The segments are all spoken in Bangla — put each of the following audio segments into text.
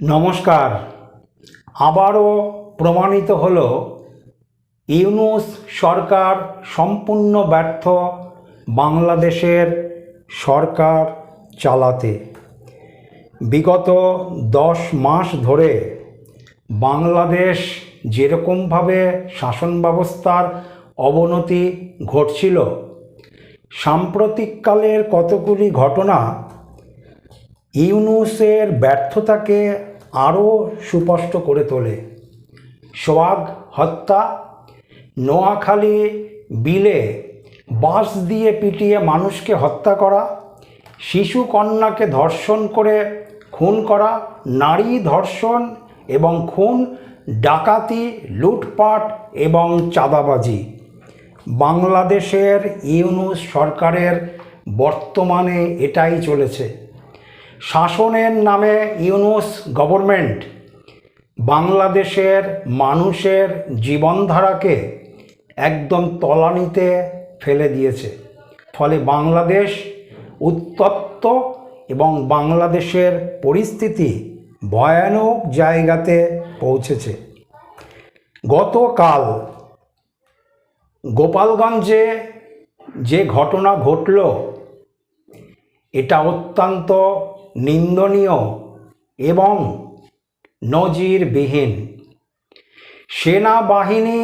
নমস্কার। আবারও প্রমাণিত হল, ইউনুস সরকার সম্পূর্ণ ব্যর্থ বাংলাদেশের সরকার চালাতে। বিগত দশ মাস ধরে বাংলাদেশ যেরকমভাবে শাসন ব্যবস্থার অবনতি ঘটছিল, সাম্প্রতিককালের কতগুলি ঘটনা ইউনুসের ব্যর্থতাকে আরও সুস্পষ্ট করে তোলে। সোয়াগ হত্যা, নোয়াখালী বিলে বাঁশ দিয়ে পিটিয়ে মানুষকে হত্যা করা, শিশু কন্যাকে ধর্ষণ করে খুন করা, নারী ধর্ষণ এবং খুন, ডাকাতি, লুটপাট এবং চাঁদাবাজি। বাংলাদেশের ইউনুস সরকারের বর্তমানে এটাই চলেছে। শাসনের নামে ইউনুস গভর্নমেন্ট বাংলাদেশের মানুষের জীবনধারাকে একদম তলানিতে ফেলে দিয়েছে। ফলে বাংলাদেশ উত্তপ্ত এবং বাংলাদেশের পরিস্থিতি ভয়ানক জায়গাতে পৌঁছেছে। গতকাল গোপালগঞ্জে যে ঘটনা ঘটল, এটা অত্যন্ত নিন্দনীয় এবং নজিরবিহীন। সেনাবাহিনী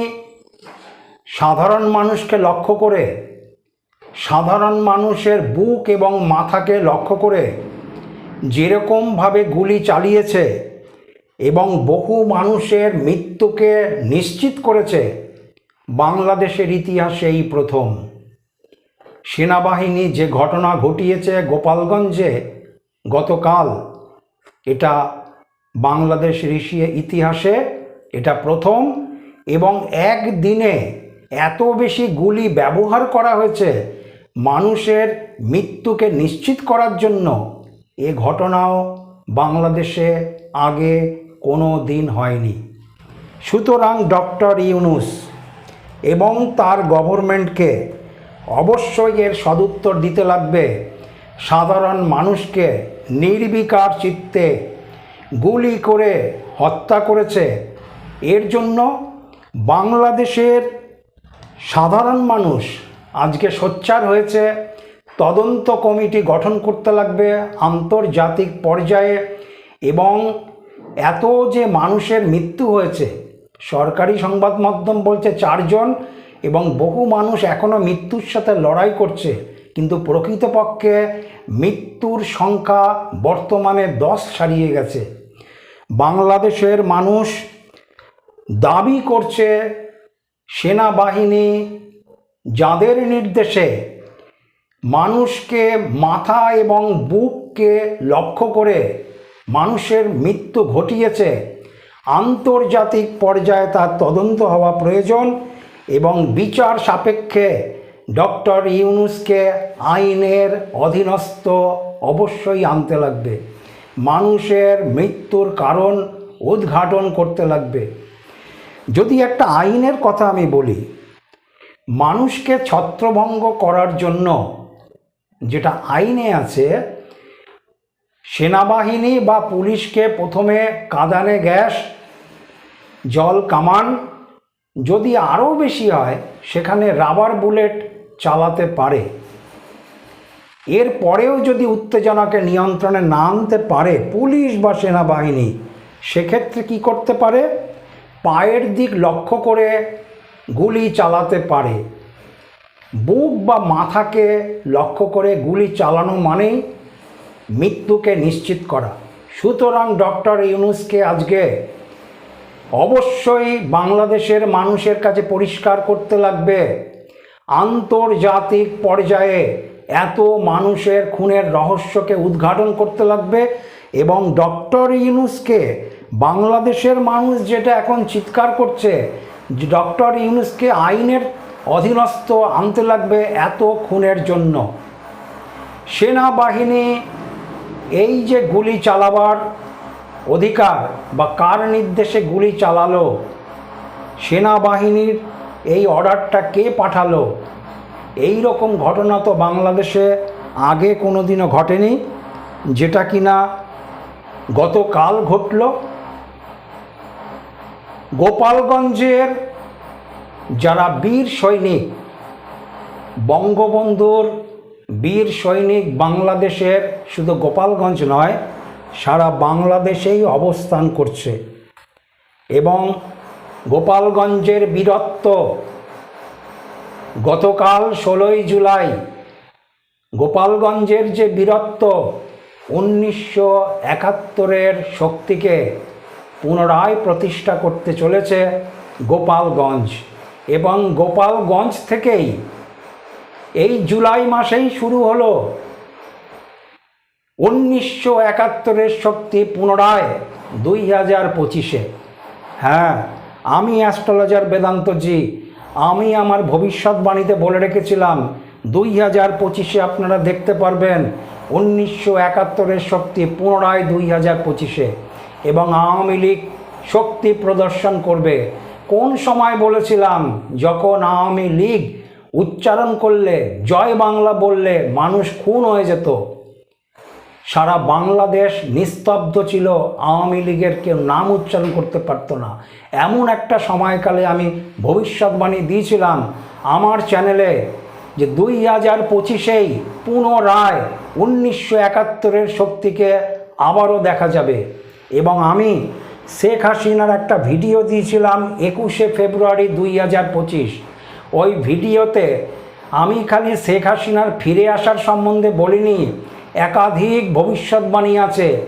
সাধারণ মানুষকে লক্ষ্য করে, সাধারণ মানুষের বুক এবং মাথাকে লক্ষ্য করে যেরকমভাবে গুলি চালিয়েছে এবং বহু মানুষের মৃত্যুকে নিশ্চিত করেছে, বাংলাদেশের ইতিহাসে এই প্রথম। সেনাবাহিনী যে ঘটনা ঘটিয়েছে গোপালগঞ্জে গতকাল এটা বাংলাদেশ ঋষিয়ে ইতিহাসে এটা প্রথম এবং একদিনে এত বেশি গুলি ব্যবহার করা হয়েছে মানুষের মৃত্যুকে নিশ্চিত করার জন্য। এ ঘটনাও বাংলাদেশে আগে কোনো দিন হয়নি। সুতরাং ডক্টর ইউনুস এবং তার গভর্নমেন্টকে অবশ্যই এর সদুত্তর দিতে লাগবে। সাধারণ মানুষকে নির্বিকার চিত্তে গুলি করে হত্যা করেছে। এর জন্য বাংলাদেশের সাধারণ মানুষ আজকে সোচ্চার হয়েছে। তদন্ত কমিটি গঠন করতে লাগবে আন্তর্জাতিক পর্যায়ে এবং এত যে মানুষের মৃত্যু হয়েছে। সরকারি সংবাদ মাধ্যম বলছে চারজন এবং বহু মানুষ এখনও মৃত্যুর সাথে লড়াই করছে। কিন্তু প্রকৃতপক্ষে মৃত্যুর সংখ্যা বর্তমানে দশ ছাড়িয়ে গেছে। বাংলাদেশের মানুষ দাবি করছে সেনাবাহিনী যাদের নির্দেশে মানুষকে মাথা এবং বুককে লক্ষ্য করে মানুষের মৃত্যু ঘটিয়েছে। আন্তর্জাতিক পর্যায়ে তার তদন্ত হওয়া প্রয়োজন এবং বিচার সাপেক্ষে ডক্টর ইউনুসকে আইনের অধীনস্থ অবশ্যই আনতে লাগবে। মানুষের মৃত্যুর কারণ উদ্ঘাটন করতে লাগবে। যদি একটা আইনের কথা আমি বলি, মানুষকে ছত্রভঙ্গ করার জন্য যেটা আইনে আছে, সেনাবাহিনী বা পুলিশকে প্রথমে কাঁদানে গ্যাস, জল কামান, যদি আরও বেশি হয়, সেখানে রাবার বুলেট চালাতে পারে। এর পরেও যদি উত্তেজনাকে নিয়ন্ত্রণে না আনতে পারে পুলিশ বা সেনাবাহিনী, সেক্ষেত্রে কি করতে পারে? পায়ের দিক লক্ষ্য করে গুলি চালাতে পারে। বুক বা মাথাকে লক্ষ্য করে গুলি চালানো মানেই মৃত্যুকে নিশ্চিত করা। সুতরাং ডক্টর ইউনুসকে আজকে অবশ্যই বাংলাদেশের মানুষের কাছে পরিষ্কার করতে লাগবে। আন্তর্জাতিক পর্যায়ে এত মানুষের খুনের রহস্যকে উদ্ঘাটন করতে লাগবে এবং ডক্টর ইউনুসকে বাংলাদেশের মানুষ যেটা এখন চিৎকার করছে ডক্টর ইউনুসকে আইনের অধীনস্থ আনতে লাগবে এত খুনের জন্য। সেনাবাহিনী এই যে গুলি চালাবার অধিকার বা কার নির্দেশে গুলি চালালো, সেনাবাহিনীর এই অর্ডারটা কে পাঠালো? এই রকম ঘটনা তো বাংলাদেশে আগে কোনো দিনও ঘটেনি, যেটা কিনা গতকাল ঘটল। গোপালগঞ্জের যারা বীর সৈনিক, বঙ্গবন্ধুর বীর সৈনিক বাংলাদেশের, শুধু গোপালগঞ্জ নয়, সারা বাংলাদেশেই অবস্থান করছে। এবং গোপালগঞ্জের বীরত্ব। গতকাল ষোলোই জুলাই গোপালগঞ্জের যে বীরত্ব, উনিশশো একাত্তরের শক্তিকে পুনরায় প্রতিষ্ঠা করতে চলেছে গোপালগঞ্জ এবং গোপালগঞ্জ থেকেই এই জুলাই মাসেই শুরু হলো। উনিশশো একাত্তরের শক্তি পুনরায় দুই হাজার পঁচিশে। হ্যাঁ আমি অ্যাস্ট্রোলজার বেদান্তজি আমি আমার ভবিষ্যৎবাণীতে বলে রেখেছিলাম, দুই হাজার পঁচিশে আপনারা দেখতে পারবেন, উনিশশো একাত্তরের শক্তি পুনরায় দুই হাজার পঁচিশে। এবং আওয়ামী লীগ শক্তি প্রদর্শন করবে। কোন সময় বলেছিলাম, যখন আওয়ামী লীগ উচ্চারণ করলে, জয় বাংলা বললে মানুষ খুন হয়ে যেত। সারা বাংলাদেশ নিস্তব্ধ ছিল, আওয়ামী লীগের কেউ নাম উচ্চারণ করতে পারতো না। এমন একটা সময়কালে আমি ভবিষ্যৎবাণী দিয়েছিলাম আমার চ্যানেলে যে দুই হাজার পঁচিশেই পুনরায় উনিশশো একাত্তরের শক্তিকে আবারও দেখা যাবে। এবং আমি শেখ হাসিনার একটা ভিডিও দিয়েছিলাম একুশে ফেব্রুয়ারি দুই হাজার পঁচিশ। ওই ভিডিওতে আমি খালি শেখ হাসিনার ফিরে আসার সম্বন্ধে বলিনি একাধিক ভবিষ্যৎবাণী আছে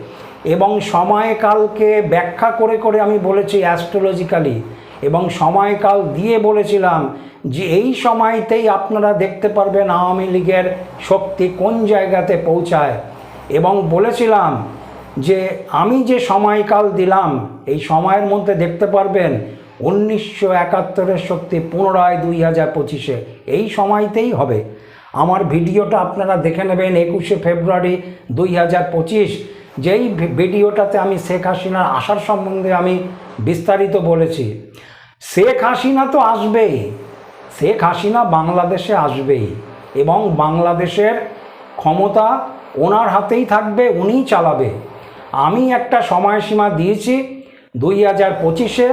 এবং সময়কালকে ব্যাখ্যা করে করে আমি বলেছি অ্যাস্ট্রোলজিক্যালি এবং সময়কাল দিয়ে বলেছিলাম যে এই সময়তেই আপনারা দেখতে পারবেন আওয়ামী লীগের শক্তি কোন জায়গাতে পৌঁছায়। এবং বলেছিলাম যে আমি যে সময়কাল দিলাম, এই সময়ের মধ্যে দেখতে পারবেন উনিশশো একাত্তরের শক্তি পুনরায় দুই হাজার পঁচিশে। এই সময়তেই হবে। আমার ভিডিওটা আপনারা দেখে নেবেন একুশে ফেব্রুয়ারি দুই হাজার পঁচিশ। যেই ভিডিওটাতে আমি শেখ হাসিনার আসার সম্বন্ধে আমি বিস্তারিত বলেছি। শেখ হাসিনা তো আসবেই। শেখ হাসিনা বাংলাদেশে আসবেই এবং বাংলাদেশের ক্ষমতা ওনার হাতেই থাকবে, উনিই চালাবে। আমি একটা সময়সীমা দিয়েছি দুই হাজার পঁচিশে।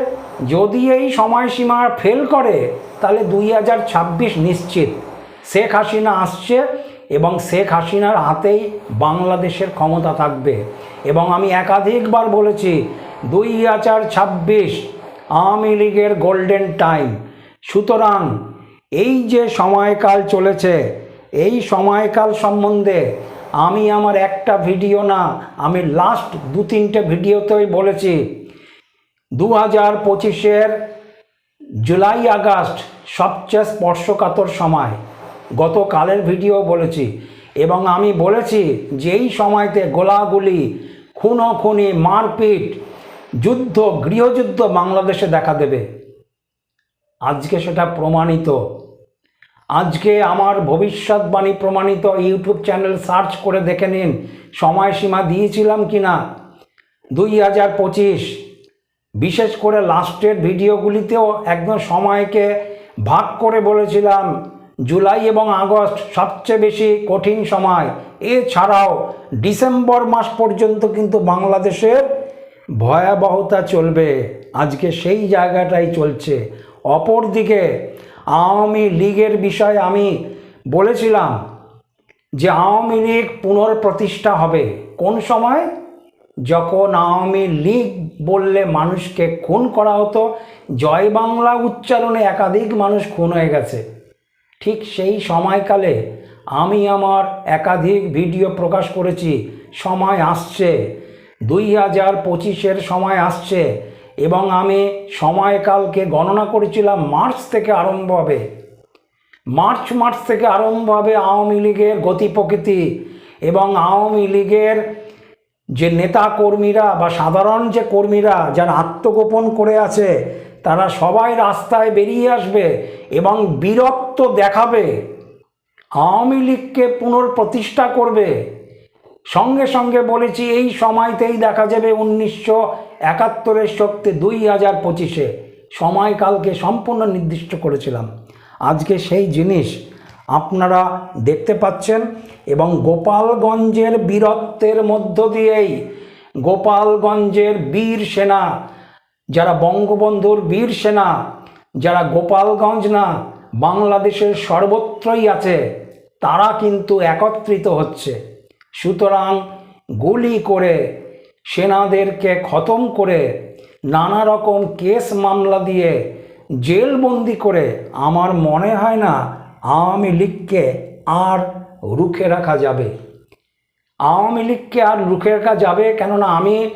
যদি এই সময়সীমা ফেল করে, তাহলে দুই হাজার ছাব্বিশ নিশ্চিত। শেখ হাসিনা আসছে এবং শেখ হাসিনার হাতেই বাংলাদেশের ক্ষমতা থাকবে। এবং আমি একাধিকবার বলেছি, দুই হাজার ছাব্বিশ আওয়ামী লীগের গোল্ডেন টাইম। সুতরাং এই যে সময়কাল চলেছে, এই সময়কাল সম্বন্ধে আমি আমার একটা ভিডিও না, আমি লাস্ট দু তিনটে ভিডিওতেই বলেছি দু হাজার পঁচিশের জুলাই আগস্ট সবচেয়ে স্পর্শকাতর সময়। গতকালের ভিডিও বলেছি এবং আমি বলেছি যে এই সময়তে গোলাগুলি খুনোখুনি, মারপিট, যুদ্ধ, গৃহযুদ্ধ বাংলাদেশে দেখা দেবে। আজকে সেটা প্রমাণিত। আজকে আমার ভবিষ্যৎবাণী প্রমাণিত। ইউটিউব চ্যানেল সার্চ করে দেখে নিন, সময়সীমা দিয়েছিলাম কি না দুই হাজার পঁচিশ, বিশেষ করে লাস্টের ভিডিওগুলিতেও একদম সময়কে ভাগ করে বলেছিলাম। জুলাই এবং আগস্ট সবচেয়ে বেশি কঠিন সময়। এছাড়াও ডিসেম্বর মাস পর্যন্ত কিন্তু বাংলাদেশের ভয়াবহতা চলবে। আজকে সেই জায়গাটাই চলছে। অপরদিকে আওয়ামী লীগের বিষয়ে আমি বলেছিলাম যে আওয়ামী লীগ পুনর্প্রতিষ্ঠা হবে। কোন সময়? যখন আওয়ামী লীগ বললে মানুষকে খুন করা হতো, জয় বাংলা উচ্চারণে একাধিক মানুষ খুন হয়ে গেছে। ঠিক সেই সময়কালে আমি আমার একাধিক ভিডিও প্রকাশ করেছি। সময় আসছে। দুই হাজার পঁচিশের সময় আসছে এবং আমি সময়কালকে গণনা করেছিলাম মার্চ থেকে আরম্ভ হবে মার্চ মাস থেকে আরম্ভ হবে আওয়ামী লীগের গতি প্রকৃতি এবং আওয়ামী লীগের যে নেতা কর্মীরা বা সাধারণ যে কর্মীরা যারা আত্মগোপন করে আছে তারা সবাই রাস্তায় বেরিয়ে আসবে এবং বীরত্ব দেখাবে। আওয়ামী লীগকে পুনর্প্রতিষ্ঠা করবে। সঙ্গে সঙ্গে বলেছি, এই সময়তেই দেখা যাবে উনিশশো একাত্তরের শক্তি দুই হাজার পঁচিশে। সময়কালকে সম্পূর্ণ নির্দিষ্ট করেছিলাম। আজকে সেই জিনিস আপনারা দেখতে পাচ্ছেন এবং গোপালগঞ্জের বীরত্বের মধ্য দিয়েই গোপালগঞ্জের বীর সেনা যারা বঙ্গবন্ধুর বীর সেনা, যারা গোপালগঞ্জ না, বাংলাদেশের সর্বত্রই আছে, তারা কিন্তু একত্রিত হচ্ছে। সুতরাং গুলি করে সেনাদেরকে খতম করে নানা রকম কেস মামলা দিয়ে জেলবন্দি করে আমার মনে হয় না আওয়ামী লীগকে আর রুখে রাখা যাবে। আওয়ামী লীগকে আর রুখে রাখা যাবে কেননা আমি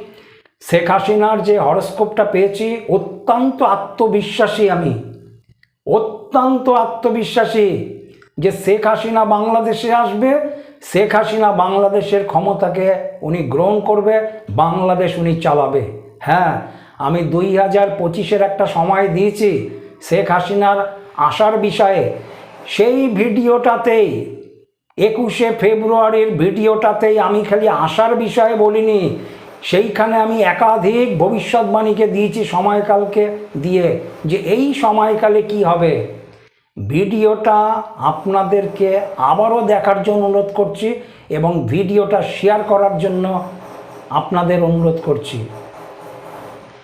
শেখ হাসিনার যে হরস্কোপটা পেয়েছি, অত্যন্ত আত্মবিশ্বাসী আমি। অত্যন্ত আত্মবিশ্বাসী যে শেখ হাসিনা বাংলাদেশে আসবে, শেখ হাসিনা বাংলাদেশের ক্ষমতাকে উনি গ্রহণ করবে, বাংলাদেশ উনি চালাবে। হ্যাঁ আমি দুই হাজার পঁচিশের একটা সময় দিয়েছি শেখ হাসিনার আসার বিষয়ে। সেই ভিডিওটাতেই, একুশে ফেব্রুয়ারির ভিডিওটাতেই আমি খালি আসার বিষয়ে বলিনি সেইখানে আমি একাধিক ভবিষ্যৎবাণীকে দিয়েছি সময়কালকে দিয়ে যে এই সময়কালে কি হবে। ভিডিওটা আপনাদেরকে আবারও দেখার জন্য অনুরোধ করছি এবং ভিডিওটা শেয়ার করার জন্য আপনাদের অনুরোধ করছি।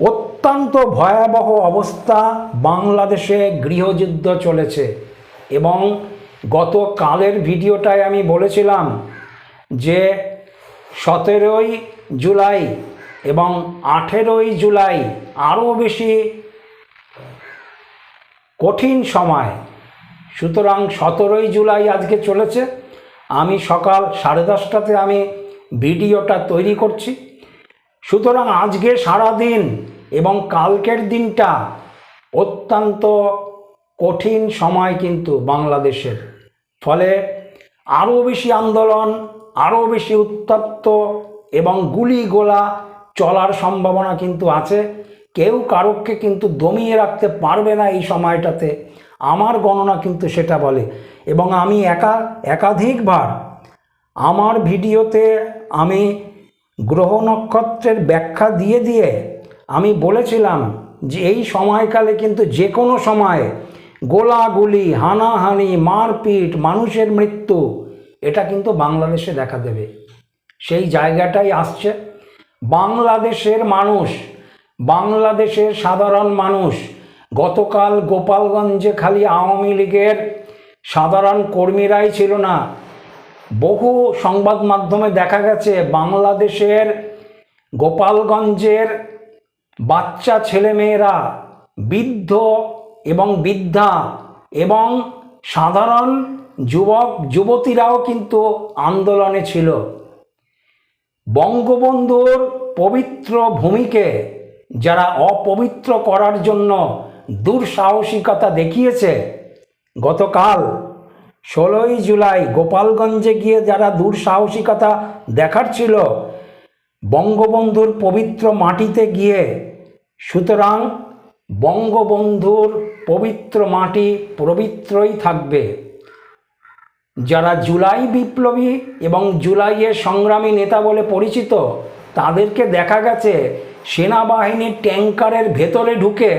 অত্যন্ত ভয়াবহ অবস্থা বাংলাদেশে গৃহযুদ্ধ চলেছে এবং গত কালের ভিডিওটায় আমি বলেছিলাম যে সতেরোই জুলাই এবং আঠেরোই জুলাই আরও বেশি কঠিন সময়। সুতরাং সতেরোই জুলাই আজকে চলেছে। আমি সকাল সাড়ে দশটাতে আমি ভিডিওটা তৈরি করছি। সুতরাং আজকে সারাদিন এবং কালকের দিনটা অত্যন্ত কঠিন সময় কিন্তু বাংলাদেশের। ফলে আরও বেশি আন্দোলন আরও বেশি উত্তপ্ত এবং গুলি গোলা চলার সম্ভাবনা কিন্তু আছে। কেউ কারোকে কিন্তু দমিয়ে রাখতে পারবে না এই সময়টাতে। আমার গণনা কিন্তু সেটা বলে। এবং আমি একা, একাধিকবার আমার ভিডিওতে আমি গ্রহ নক্ষত্রের ব্যাখ্যা দিয়ে দিয়ে আমি বলেছিলাম যে এই সময়কালে কিন্তু যে কোনো সময়ে গোলাগুলি, হানাহানি, মারপিট, মানুষের মৃত্যু এটা কিন্তু বাংলাদেশে দেখা দেবে। সেই জায়গাটাই আসছে। বাংলাদেশের মানুষ, বাংলাদেশের সাধারণ মানুষ, গতকাল গোপালগঞ্জে খালি আওয়ামী লীগের সাধারণ কর্মীরাই ছিল না। বহু সংবাদ মাধ্যমে দেখা গেছে, বাংলাদেশের গোপালগঞ্জের বাচ্চা ছেলেমেয়েরা বৃদ্ধ এবং বৃদ্ধা এবং সাধারণ যুবক, যুবতীরাও কিন্তু আন্দোলনে ছিল। বঙ্গবন্ধুর পবিত্র ভূমিকে যারা অপবিত্র করার জন্য দুঃসাহসিকতা দেখিয়েছে, গতকাল ষোলোই জুলাই গোপালগঞ্জে গিয়ে যারা দুঃসাহসিকতা দেখার ছিল, বঙ্গবন্ধুর পবিত্র মাটিতে গিয়ে সুতরাং বঙ্গবন্ধুর পবিত্র মাটি পবিত্রই থাকবে। যারা জুলাই বিপ্লবী এবং জুলাইয়ের সংগ্রামী নেতা বলে পরিচিত, তাদেরকে দেখা গেছে সেনাবাহিনীর ট্যাঙ্কারের ভেতরে ঢুকে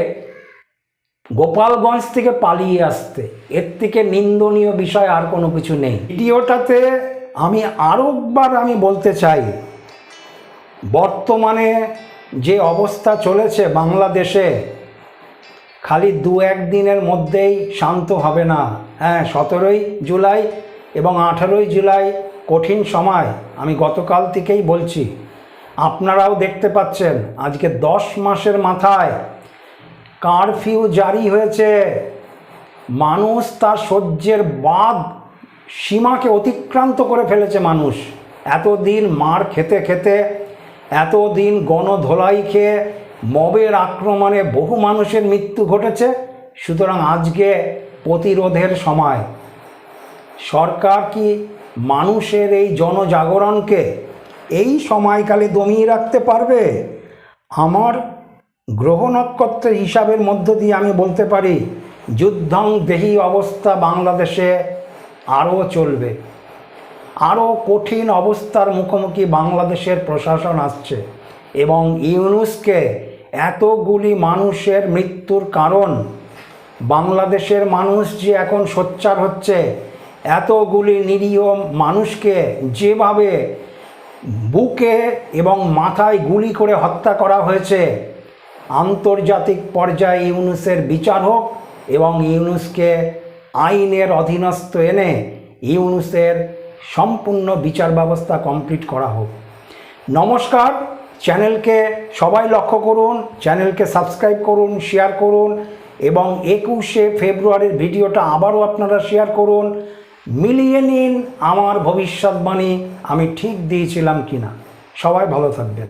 গোপালগঞ্জ থেকে পালিয়ে আসতে। এর থেকে নিন্দনীয় বিষয় আর কোনো কিছু নেই। ভিডিওটাতে আমি আরও একবার আমি বলতে চাই, বর্তমানে যে অবস্থা চলেছে বাংলাদেশে, খালি দু একদিনের মধ্যেই শান্ত হবে না। হ্যাঁ সতেরোই জুলাই এবং আঠারোই জুলাই কঠিন সময়, আমি গতকাল থেকেই বলছি। আপনারাও দেখতে পাচ্ছেন, আজকে দশ মাসের মাথায় কারফিউ জারি হয়েছে। মানুষ তার সহ্যের বাদ সীমাকে অতিক্রান্ত করে ফেলেছে মানুষ। এতদিন মার খেতে খেতে, এতদিন গণধোলাই খেয়ে মবের আক্রমণে বহু মানুষের মৃত্যু ঘটেছে। সুতরাং আজকে প্রতিরোধের সময়। সরকার কি মানুষের এই জনজাগরণকে এই সময়কালে দমিয়ে রাখতে পারবে? আমার গ্রহ নক্ষত্রের হিসাবের মধ্য দিয়ে আমি বলতে পারি, যুদ্ধং দেহি অবস্থা বাংলাদেশে আরও চলবে। আরও কঠিন অবস্থার মুখোমুখি বাংলাদেশের প্রশাসন আসছে এবং ইউনুসকে এতগুলি মানুষের মৃত্যুর কারণ, বাংলাদেশের মানুষ যে এখন সোচ্চার হচ্ছে এতগুলি নিরীহ মানুষকে যেভাবে বুকে এবং মাথায় গুলি করে হত্যা করা হয়েছে, আন্তর্জাতিক পর্যায়ে ইউনুসের বিচার হোক এবং ইউনুসকে আইনের অধীনস্থ এনে ইউনুসের সম্পূর্ণ বিচার ব্যবস্থা কমপ্লিট করা হোক। নমস্কার, চ্যানেলকে সবাই লক্ষ্য করুন, চ্যানেলকে সাবস্ক্রাইব করুন, শেয়ার করুন এবং একুশে ফেব্রুয়ারির ভিডিওটা আবারও আপনারা শেয়ার করুন। মিলিয়ে নিন আমার ভবিষ্যৎবাণী আমি ঠিক দিয়েছিলাম কিনা। সবাই ভালো থাকবেন।